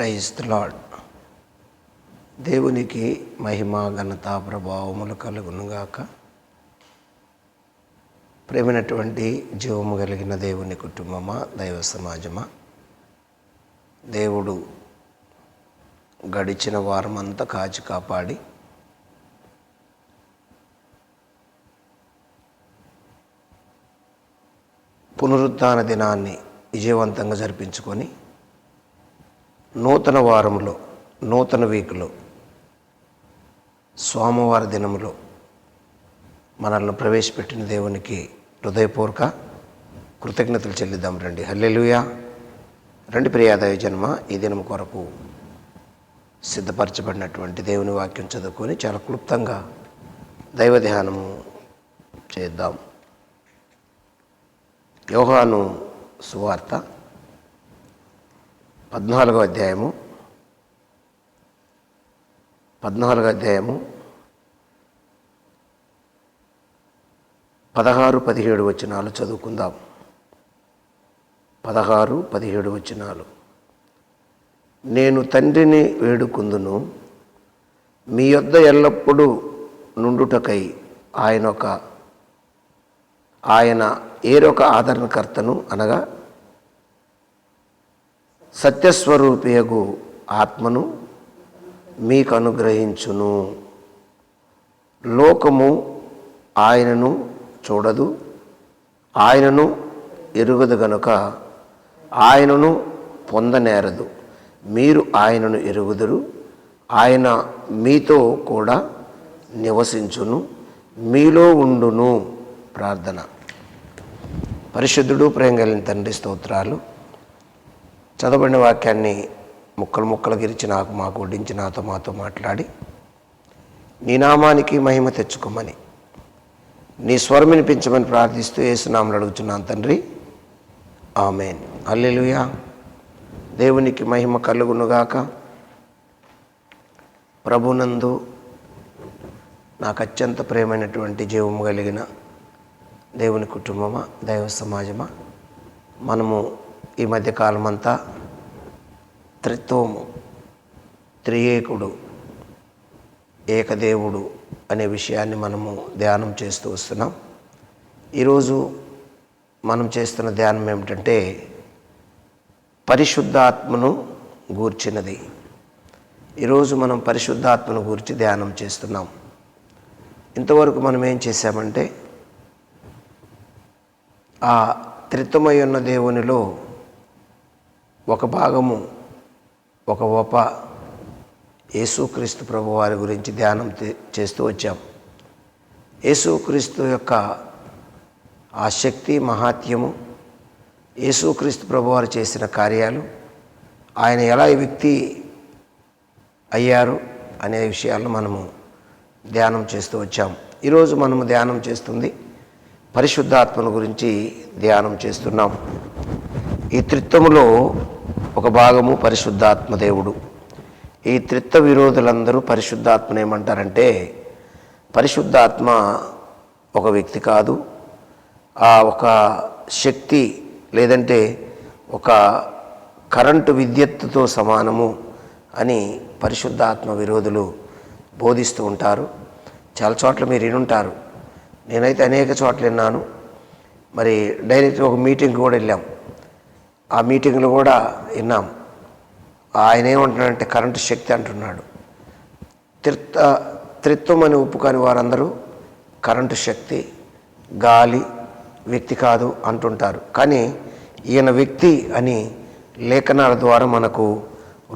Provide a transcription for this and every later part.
Praise lord దేవునికి మహిమ ఘనత ప్రభావములు కలుగునుగాక. ప్రేమైనటువంటి జీవము కలిగిన దేవుని కుటుంబమా దైవ సమాజమా? దేవుడు గడిచిన వారమంతా కాచి కాపాడి పునరుద్ధాన దినాన్ని విజయవంతంగా జరిపించుకొని నూతన వారంలో నూతన వీక్లో సోమవార దినములో మనల్ని ప్రవేశపెట్టిన దేవునికి హృదయపూర్వక కృతజ్ఞతలు చెల్లిద్దాం రండి. హల్లెలుయా. రండి ప్రియాదాయ జన్మ ఈ దినం కొరకు సిద్ధపరచబడినటువంటి దేవుని వాక్యం చదువుకొని చాలా క్లుప్తంగా దైవ ధ్యానము చేద్దాం. యోహాను సువార్త పద్నాలుగో అధ్యాయము పద్నాలుగో అధ్యాయము పదహారు పదిహేడు వచనాలు చదువుకుందాం. పదహారు పదిహేడు వచనాలు. నేను తండ్రిని వేడుకుందును మీ యొద్ద ఎల్లప్పుడూ నుండుటకై ఆయన ఒక ఆయన ఏరొక ఆదరణకర్తను అనగా సత్యస్వరూపియగు ఆత్మను మీకు అనుగ్రహించును లోకము ఆయనను చూడదు ఆయనను ఎరుగదు గనుక ఆయనను పొందనేరదు. మీరు ఆయనను ఎరుగుదురు ఆయన మీతో కూడా నివసించును మీలో ఉండును. ప్రార్థన. పరిశుద్ధుడు ప్రేమ కలిగిన తండ్రి స్తోత్రాలు. చదవబడిన వాక్యాన్ని ముక్కలు ముక్కలు గిరిచి నాకు మాకు వడ్డించి నాతో మాతో మాట్లాడి నీ నామానికి మహిమ తెచ్చుకోమని నీ స్వరం వినిపించమని ప్రార్థిస్తూ ఏసునామలు అడుగుతున్నాను తండ్రి. ఆమెన్. అల్లెలుయా దేవునికి మహిమ కలుగునుగాక. ప్రభునందు నాకు అత్యంత ప్రేమైనటువంటి జీవము కలిగిన దేవుని కుటుంబమా దైవ సమాజమా మనము ఈ మధ్యకాలం అంతా త్రిత్వము త్రియేకుడు ఏకదేవుడు అనే విషయాన్ని మనము ధ్యానం చేస్తూ వస్తున్నాం. ఈరోజు మనం చేస్తున్న ధ్యానం ఏమిటంటే పరిశుద్ధాత్మను గూర్చినది. ఈరోజు మనం పరిశుద్ధాత్మను గూర్చి ధ్యానం చేస్తున్నాం. ఇంతవరకు మనం ఏం చేశామంటే ఆ త్రిత్వమై ఉన్న దేవునిలో ఒక భాగము ఒక ఉప యేసుక్రీస్తు ప్రభు వారి గురించి ధ్యానం చేస్తూ వచ్చాం. యేసుక్రీస్తు యొక్క ఆ శక్తి మహాత్యము యేసుక్రీస్తు ప్రభువారు చేసిన కార్యాలు ఆయన ఎలా ఈ వ్యక్తి అయ్యారు అనే విషయాలను మనము ధ్యానం చేస్తూ వచ్చాం. ఈరోజు మనము ధ్యానం చేస్తుంది పరిశుద్ధాత్మను గురించి ధ్యానం చేస్తున్నాం. ఈ త్రిత్వములో ఒక భాగము పరిశుద్ధాత్మ దేవుడు. ఈ త్రిత్వ విరోధులందరూ పరిశుద్ధాత్మనేమంటారంటే పరిశుద్ధాత్మ ఒక వ్యక్తి కాదు ఆ ఒక శక్తి లేదంటే ఒక కరెంటు విద్యుత్తుతో సమానము అని పరిశుద్ధాత్మ విరోధులు బోధిస్తూ ఉంటారు. చాలా చోట్ల మీరు వినుంటారు. నేనైతే అనేక చోట్ల విన్నాను. మరి డైరెక్ట్ ఒక మీటింగ్ కూడా వెళ్ళాం. ఆ మీటింగ్లో కూడా విన్నాం. ఆయన ఏమంటున్నాడంటే కరెంటు శక్తి అంటున్నాడు. త్రిత్వ త్రిత్వం అని ఒప్పుకొని వారందరూ కరెంటు శక్తి గాలి వ్యక్తి కాదు అంటుంటారు. కానీ ఈయన వ్యక్తి అని లేఖనాల ద్వారా మనకు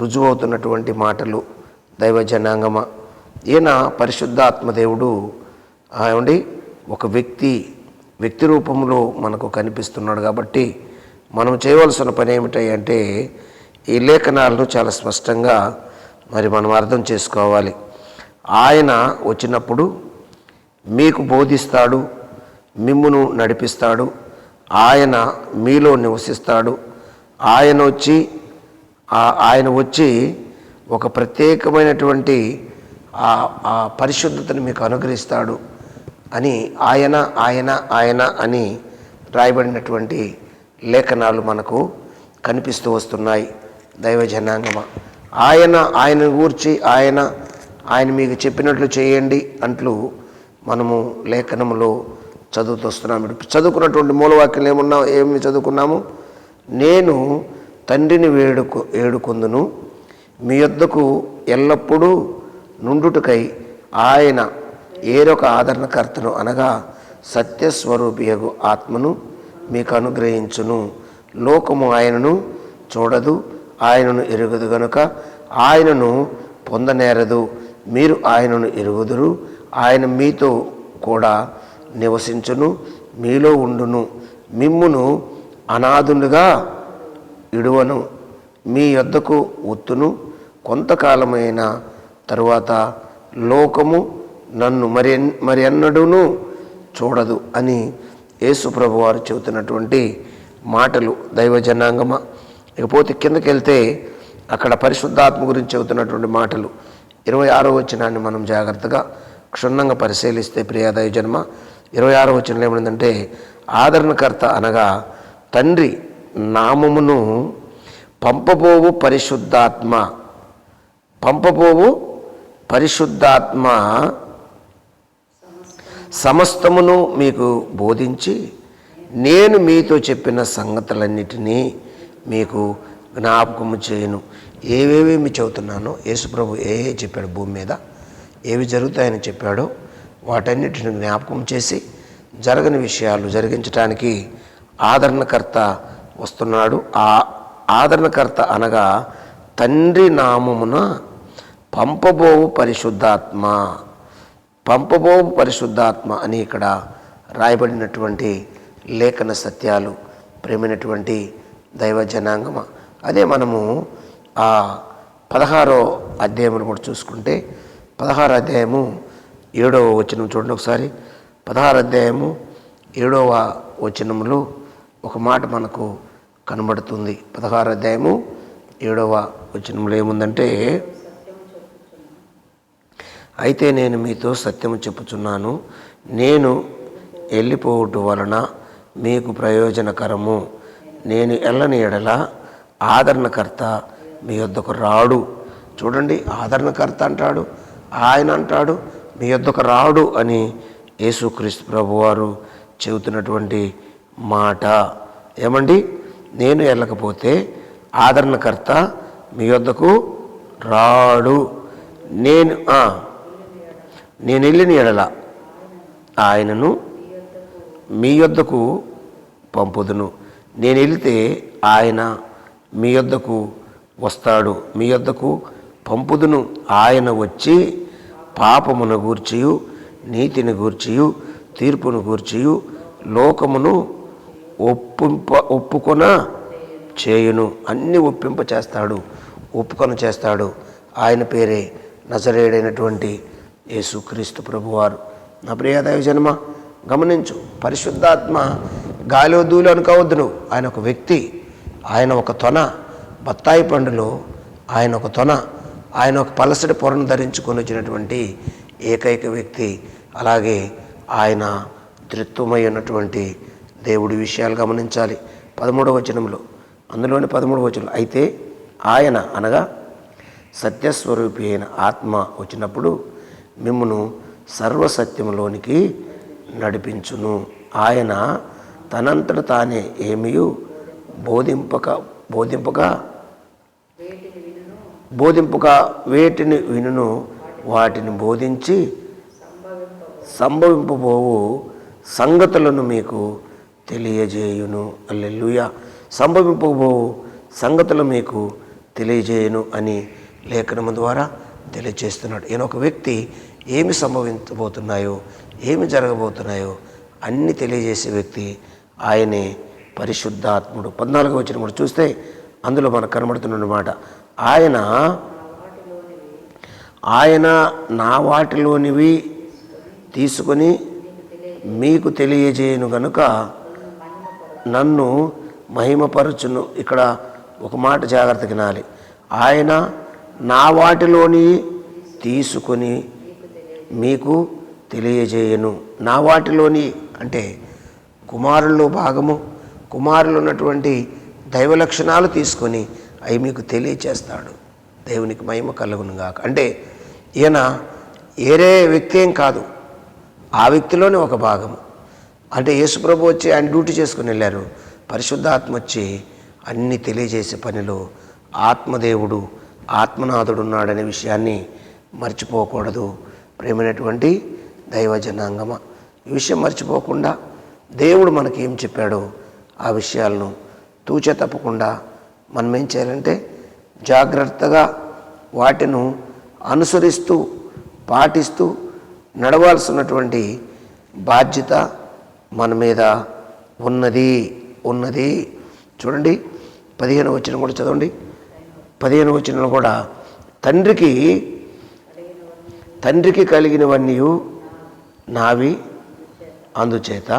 రుజువవుతున్నటువంటి మాటలు దైవ జనాంగమ. ఈయన పరిశుద్ధాత్మదేవుడు ఏమండి ఒక వ్యక్తి వ్యక్తి రూపంలో మనకు కనిపిస్తున్నాడు కాబట్టి మనం చేయవలసిన పని ఏమిటంటే ఈ లేఖనాలను చాలా స్పష్టంగా మరి మనం అర్థం చేసుకోవాలి. ఆయన వచ్చినప్పుడు మీకు బోధిస్తాడు మిమ్మును నడిపిస్తాడు ఆయన మీలో నివసిస్తాడు. ఆయన వచ్చి ఆయన వచ్చి ఒక ప్రత్యేకమైనటువంటి ఆ- ఆ పరిశుద్ధతను మీకు అనుగ్రహిస్తాడు అని ఆయన ఆయన ఆయన అని రాయబడినటువంటి లేఖనాలు మనకు కనిపిస్తూ వస్తున్నాయి. దైవ జనాంగమ ఆయన ఆయన గూర్చి ఆయన ఆయన మీకు చెప్పినట్లు చేయండి అంటూ మనము లేఖనంలో చదువుతూ వస్తున్నాం ఇప్పుడు చదువుకున్నటువంటి మూలవాక్యం ఏమున్నా ఏమి చదువుకున్నాము? నేను తండ్రిని వేడుకు వేడుకొందును. మీ యొద్దకు ఎల్లప్పుడూ నుండుటకై ఆయన ఏరొక ఆదరణకర్తను అనగా సత్యస్వరూపియగు ఆత్మను మీకు అనుగ్రహించును. లోకము ఆయనను చూడదు ఆయనను ఎరుగదు గనుక. ఆయనను పొందనేరదు. మీరు ఆయనను ఎరుగుదురు ఆయన మీతో కూడా నివసించును మీలో ఉండును. మిమ్మును అనాథులుగా ఇడువను మీ యొద్దకు ఒత్తును. కొంతకాలమైన తరువాత లోకము నన్ను మరి మరి ఎన్నడూను చూడదు అని యేసుప్రభు వారు చెబుతున్నటువంటి మాటలు దైవ జనాంగమ? ఇకపోతే కిందకి వెళ్తే అక్కడ పరిశుద్ధాత్మ గురించి చెబుతున్నటువంటి మాటలు. ఇరవై ఆరో వచనాన్ని మనం జాగ్రత్తగా క్షుణ్ణంగా పరిశీలిస్తే ప్రియాదయ జన్మ? ఇరవై ఆరో వచనంలో ఏమైందంటే ఆదరణకర్త అనగా తండ్రి నామమును పంపబోవు పరిశుద్ధాత్మ. పంపబోవు పరిశుద్ధాత్మ. సమస్తమును మీకు బోధించి నేను మీతో చెప్పిన సంగతులన్నిటినీ మీకు జ్ఞాపకము చేయను. ఏవేవేమి చెబుతున్నానో యేసుప్రభు ఏ ఏ చెప్పాడు భూమి మీద ఏవి జరుగుతాయని చెప్పాడో వాటన్నిటిని జ్ఞాపకం చేసి జరగని విషయాలు జరిగించడానికి ఆదరణకర్త వస్తున్నాడు. ఆ ఆదరణకర్త అనగా తండ్రి నామమున పంపబోవు పరిశుద్ధాత్మ. పంపబో పరిశుద్ధాత్మ అని ఇక్కడ రాయబడినటువంటి లేఖన సత్యాలు ప్రేమైనటువంటి దైవ జనాంగమ. అదే మనము ఆ పదహారో అధ్యాయములు కూడా చూసుకుంటే పదహారు అధ్యాయము ఏడవ వచనం చూడండి ఒకసారి. పదహారు అధ్యాయము ఏడవ వచనములు ఒక మాట మనకు కనబడుతుంది. పదహారు అధ్యాయము ఏడవ వచనంలో ఏముందంటే అయితే నేను మీతో సత్యము చెప్పుచున్నాను. నేను వెళ్ళిపోవటం వలన మీకు ప్రయోజనకరము. నేను ఎల్లని ఎడల ఆదరణకర్త మీ వద్దకు రాడు. చూడండి ఆదరణకర్త అంటాడు ఆయన అంటాడు మీ వద్దకు రాడు అని యేసుక్రీస్తు ప్రభువారు చెబుతున్నటువంటి మాట. ఏమండి? నేను వెళ్ళకపోతే ఆదరణకర్త మీ వద్దకు రాడు. నేను నేను వెళ్ళిన ఎడల ఆయనను మీ యొద్దకు పంపుదును. నేను వెళితే ఆయన మీ యొద్దకు వస్తాడు. మీ యొద్దకు పంపుదును. ఆయన వచ్చి పాపమును గూర్చియు నీతిని గూర్చియు తీర్పును గూర్చియు లోకమును ఒప్పింప ఒప్పుకొన చేయును. అన్ని ఒప్పింప చేస్తాడు ఒప్పుకొన చేస్తాడు ఆయన పేరే నజరేడైనటువంటి యేసుక్రీస్తు ప్రభువారు. నా ప్రియదైవ జన్మ గమనించు పరిశుద్ధాత్మ గాలిలో దూలు అనుకోవద్దు నువ్వు. ఆయన ఒక వ్యక్తి ఆయన ఒక తొన బత్తాయి పండులో ఆయన ఒక తొన ఆయన ఒక పలసటి పొరను ధరించుకొని వచ్చినటువంటి ఏకైక వ్యక్తి అలాగే ఆయన త్రిత్వమై ఉన్నటువంటి దేవుడి విషయాలు గమనించాలి. పదమూడవ వచనంలో అందులోని పదమూడవ వచనం అయితే ఆయన అనగా సత్యస్వరూపి అయిన ఆత్మ వచ్చినప్పుడు మిమ్మను సర్వసత్యములోనికి నడిపించును. ఆయన తనంతట తానే ఏమియు బోధింపక బోధింపక బోధింపక వేటిని వినును వాటిని బోధించి సంభవింపబోవు సంగతులను మీకు తెలియజేయును. అల్లెలుయ సంభవింపబోవు సంగతులు మీకు తెలియజేయును అని లేఖనము ద్వారా తెలియజేస్తున్నాడు. ఈయన ఒక వ్యక్తి ఏమి సంభవించబోతున్నాయో ఏమి జరగబోతున్నాయో అన్ని తెలియజేసే వ్యక్తి ఆయనే పరిశుద్ధాత్ముడు. పద్నాలుగు వచ్చిన కూడా చూస్తే అందులో మనకు కనబడుతున్నమాట ఆయన ఆయన నా వాటిలోనివి తీసుకొని మీకు తెలియజేయను గనుక నన్ను మహిమపరచును. ఇక్కడ ఒక మాట జాగ్రత్త వినాలి. ఆయన నా వాటిలోని తీసుకొని మీకు తెలియజేయను. నా వాటిలోని అంటే కుమారుల్లో భాగము కుమారులు ఉన్నటువంటి దైవ లక్షణాలు తీసుకొని అవి మీకు తెలియచేస్తాడు. దేవునికి మహిమ కలుగును గాక. అంటే ఈయన ఏరే వ్యక్తి ఏం కాదు. ఆ వ్యక్తిలోనే ఒక భాగము. అంటే యేసుప్రభు వచ్చి ఆయన డ్యూటీ చేసుకుని వెళ్ళారు. పరిశుద్ధాత్మ వచ్చి అన్ని తెలియజేసే పనిలో ఆత్మదేవుడు ఆత్మనాథుడున్నాడనే విషయాన్ని మర్చిపోకూడదు. ప్రేమైనటువంటి దైవ జనాంగమ ఈ విషయం మర్చిపోకుండా దేవుడు మనకి ఏం చెప్పాడో ఆ విషయాలను తూచ తప్పకుండా మనం ఏం చేయాలంటే జాగ్రత్తగా వాటిను అనుసరిస్తూ పాటిస్తూ నడవాల్సినటువంటి బాధ్యత మన మీద ఉన్నది ఉన్నది. చూడండి పదిహేను వచ్చిన కూడా చదవండి. పదిహేను వచనంలో కూడా తండ్రికి తండ్రికి కలిగినవన్నీ నావి అందుచేత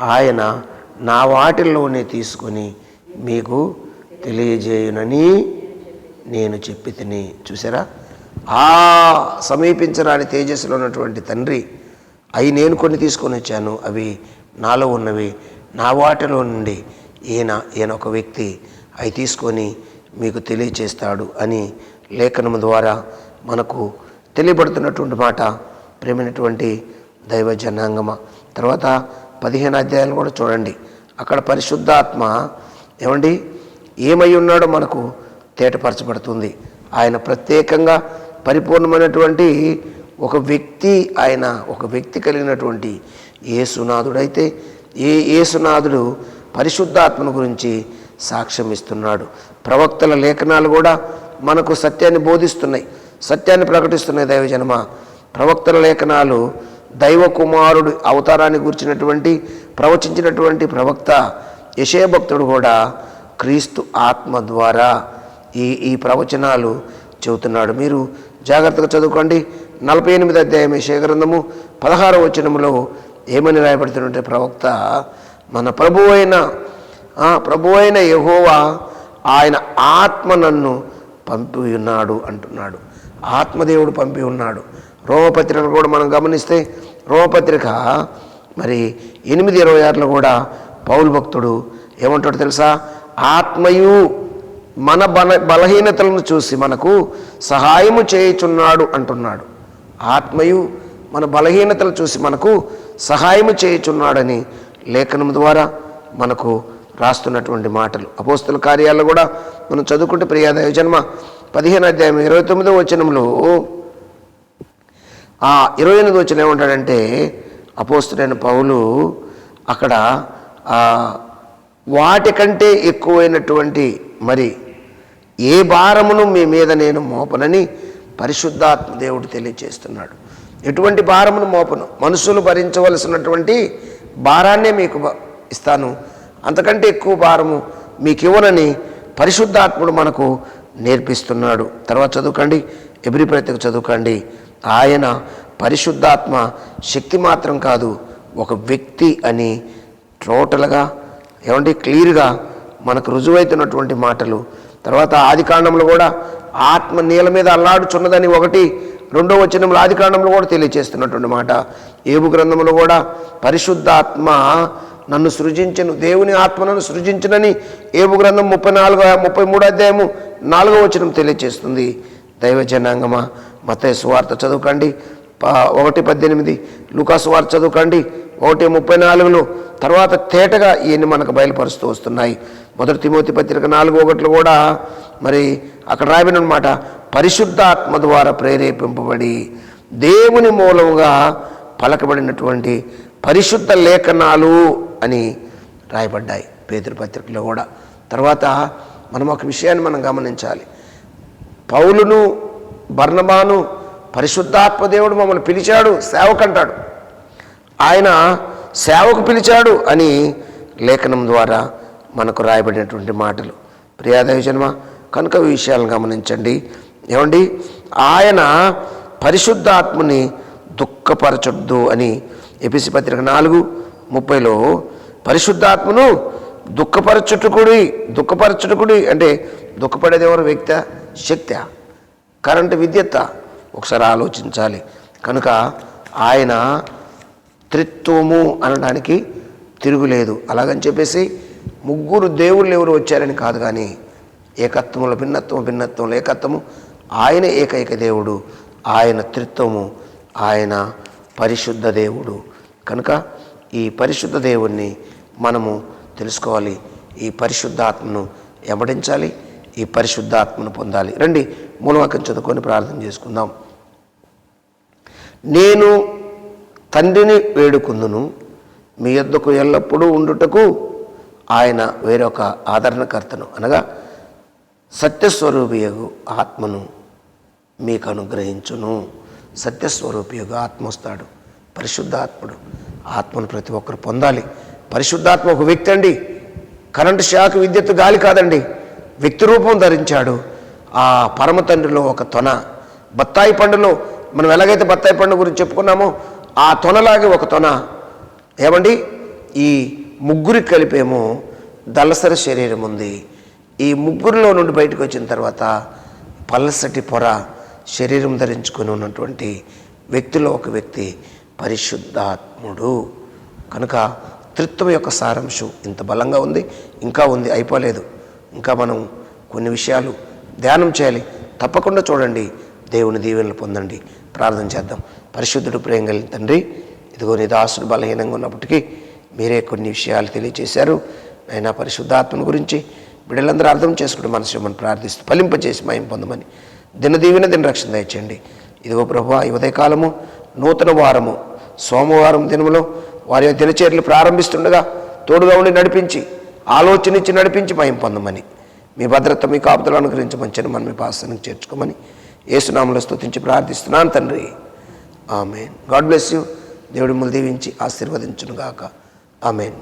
ఆయన నా వాటిల్లోనే తీసుకొని మీకు తెలియజేయునని నేను చెప్పి తిని చూసారా ఆ సమీపించరాని తేజస్సులో ఉన్నటువంటి తండ్రి అవి నేను కొన్ని తీసుకొని వచ్చాను అవి నాలో ఉన్నవి. నా వాటిలో నుండి ఈయన ఈయన ఒక వ్యక్తి అవి తీసుకొని మీకు తెలియచేస్తాడు అని లేఖనము ద్వారా మనకు తెలియబడుతున్నటువంటి మాట ప్రేమైనటువంటి దైవ జనాంగమ. తర్వాత పదిహేను అధ్యాయాలు కూడా చూడండి. అక్కడ పరిశుద్ధాత్మ ఏమండి? ఏమై ఉన్నాడో మనకు తేటపరచబడుతుంది. ఆయన ప్రత్యేకంగా పరిపూర్ణమైనటువంటి ఒక వ్యక్తి ఆయన ఒక వ్యక్తి కలిగినటువంటి ఏసునాథుడైతే ఏ ఏసునాథుడు పరిశుద్ధాత్మను గురించి సాక్ష్యం ఇస్తున్నాడు. ప్రవక్తల లేఖనాలు కూడా మనకు సత్యాన్ని బోధిస్తున్నాయి. సత్యాన్ని ప్రకటిస్తున్నాయి దైవజనమ. ప్రవక్తల లేఖనాలు దైవ కుమారుడు అవతారాన్ని గురించినటువంటి ప్రవచించినటువంటి ప్రవక్త యశయభక్తుడు కూడా క్రీస్తు ఆత్మ ద్వారా ఈ ఈ ప్రవచనాలు చెబుతున్నాడు. మీరు జాగ్రత్తగా చదువుకోండి. నలభై ఎనిమిది అధ్యాయం గ్రంథము పదహారు వచనములో ఏమని రాయబడుతున్నటువంటి ప్రవక్త మన ప్రభు అయిన ప్రభు అయిన యహోవా ఆయన ఆత్మ నన్ను పంపి ఉన్నాడు అంటున్నాడు. ఆత్మదేవుడు పంపి ఉన్నాడు. రోమపత్రికను కూడా మనం గమనిస్తే రోమపత్రిక మరి ఎనిమిది ఇరవై ఆరులో కూడా పౌలు భక్తుడు ఏమంటాడు తెలుసా? ఆత్మయు మన బల బలహీనతలను చూసి మనకు సహాయము చేయుచున్నాడు అంటున్నాడు. ఆత్మయు మన బలహీనతలు చూసి మనకు సహాయము చేయుచున్నాడని లేఖనం ద్వారా మనకు రాస్తున్నటువంటి మాటలు. అపోస్తుల కార్యాల్లో కూడా మనం చదువుకుంటే ప్రియాదేవి జన్మ. పదిహేను అధ్యాయం ఇరవై తొమ్మిదో వచనంలో ఆ ఇరవై ఎనిమిది వచ్చిన ఏమంటాడంటే అపోస్తుడైన పౌలు అక్కడ వాటికంటే ఎక్కువైనటువంటి మరి ఏ భారమును మీ మీద నేను మోపనని పరిశుద్ధాత్మ దేవుడు తెలియజేస్తున్నాడు ఎటువంటి భారమును మోపను? మనుషులు భరించవలసినటువంటి భారాన్నే మీకు ఇస్తాను. అంతకంటే ఎక్కువ భారము మీకు ఇవ్వనని పరిశుద్ధాత్ముడు మనకు నేర్పిస్తున్నాడు. తర్వాత చదువుకోండి. ఎబ్రి ప్రత్యేక చదువుకోండి. ఆయన పరిశుద్ధాత్మ శక్తి మాత్రం కాదు ఒక వ్యక్తి అని టోటల్గా ఏమంటే క్లియర్గా మనకు రుజువైతున్నటువంటి మాటలు. తర్వాత ఆది కూడా ఆత్మ నీల మీద అల్లాడుచున్నదని ఒకటి రెండో వచనంలో ఆది కూడా తెలియచేస్తున్నటువంటి మాట. ఏబు గ్రంథంలో కూడా పరిశుద్ధాత్మ నన్ను సృజించను. దేవుని ఆత్మను సృజించనని ఏబు గ్రంథం ముప్పై నాలుగో ముప్పై మూడో అధ్యాయము నాలుగో వచనం తెలియచేస్తుంది. దైవ జనాంగమా మత సువార్త చదువుకోండి. ఒకటి పద్దెనిమిది లుకాసు వార్త చదువుకోండి. ఒకటి ముప్పై నాలుగులో తర్వాత తేటగా ఇవన్నీ మనకు బయలుపరుస్తూ వస్తున్నాయి. మొదటి తిమోతి పత్రిక నాలుగు ఒకటిలో కూడా మరి అక్కడ రాయబడిన అనమాట పరిశుద్ధాత్మ ద్వారా ప్రేరేపింపబడి దేవుని మూలముగా పలకబడినటువంటి పరిశుద్ధ లేఖనాలు అని రాయబడ్డాయి పేదరిపత్రికలో కూడా. తర్వాత మనం ఒక విషయాన్ని మనం గమనించాలి. పౌలును బర్ణబాను పరిశుద్ధాత్మదేవుడు మమ్మల్ని పిలిచాడు సేవకంటాడు. ఆయన సేవకు పిలిచాడు అని లేఖనం ద్వారా మనకు రాయబడినటువంటి మాటలు. ప్రియాదేవి జన్మ కనుక విషయాలను గమనించండి. ఏమండి? ఆయన పరిశుద్ధాత్మని దుఃఖపరచొద్దు అని ఎపిసి పత్రిక నాలుగు ముప్పైలో పరిశుద్ధాత్మను దుఃఖపరచుటకుడి దుఃఖపరచుటకుడి అంటే దుఃఖపడేది ఎవరు వ్యక్త? శక్తి. కరెంటు విద్యుత్ ఒకసారి ఆలోచించాలి. కనుక ఆయన త్రిత్వము అనడానికి తిరుగులేదు. అలాగని చెప్పేసి ముగ్గురు దేవుళ్ళు ఎవరు వచ్చారని కాదు కానీ ఏకత్వంలో భిన్నత్వం భిన్నత్వంలో ఏకత్వము ఆయన ఏకైక దేవుడు. ఆయన త్రిత్వము ఆయన పరిశుద్ధ దేవుడు. కనుక ఈ పరిశుద్ధ దేవుణ్ణి మనము తెలుసుకోవాలి. ఈ పరిశుద్ధాత్మను ఎమడించాలి. ఈ పరిశుద్ధాత్మను పొందాలి. రండి మూలవాక్యం చదువుకొని ప్రార్థన చేసుకుందాం. నేను తండ్రిని వేడుకుందును. మీ యొద్దకు ఎల్లప్పుడూ ఉండుటకు ఆయన వేరొక ఆదరణకర్తను. అనగా సత్యస్వరూపియగు ఆత్మను మీకు అనుగ్రహించును సత్యస్వరూపియగు ఆత్మ వస్తాడు. పరిశుద్ధాత్ముడు. ఆత్మను ప్రతి ఒక్కరు పొందాలి. పరిశుద్ధాత్మ ఒక వ్యక్తి అండి. కరెంటు షాక్ విద్యుత్ గాలి కాదండి. వ్యక్తి రూపం ధరించాడు. ఆ పరమ తండ్రిలో ఒక తొన. బత్తాయి పండులో మనం ఎలాగైతే బత్తాయి పండు గురించి చెప్పుకున్నామో ఆ తొనలాగే ఒక తొన. ఏమండి? ఈ ముగ్గురి కలిపేమో దళసర శరీరం ఉంది. ఈ ముగ్గురిలో నుండి బయటకు వచ్చిన తర్వాత పల్లసటి పొర శరీరం ధరించుకొని ఉన్నటువంటి వ్యక్తిలో ఒక వ్యక్తి పరిశుద్ధాత్ముడు. కనుక త్రిత్వం యొక్క సారాంశం ఇంత బలంగా ఉంది ఇంకా ఉంది అయిపోలేదు. ఇంకా మనం కొన్ని విషయాలు ధ్యానం చేయాలి. తప్పకుండా చూడండి దేవుని దీవెనలు పొందండి. ప్రార్థన చేద్దాం. పరిశుద్ధుడు ప్రేమ కలిగిన తండ్రి ఇదిగో నీ దాసుడు బలహీనంగా ఉన్నప్పటికీ మీరే కొన్ని విషయాలు తెలియచేశారు. అయినా పరిశుద్ధాత్మను గురించి బిడ్డలందరూ అర్థం చేసుకుంటూ మనసు మనం ప్రార్థిస్తూ ఫలింపజేసి మయం పొందమని దినదీవిన దిన రక్షణ దయచేయండి. ఇదిగో ప్రభు ఈ ఉదయకాలము నూతన వారము. సోమవారం దినములో వారి యొక్క దినచర్యలు ప్రారంభిస్తుండగా తోడుగా ఉండి నడిపించి ఆలోచన ఇచ్చి నడిపించి మయం పొందమని. మీ భద్రత మీ కాపుతలు అనుగ్రహించమని మనం మీ పాసనకు చేర్చుకోమని ఏసునామలో స్థుతించి ప్రార్థిస్తున్నాను తండ్రి. ఆమెన్. God bless you. దేవుడి ములు దీవించి ఆశీర్వదించునుగాక. ఆమెన్.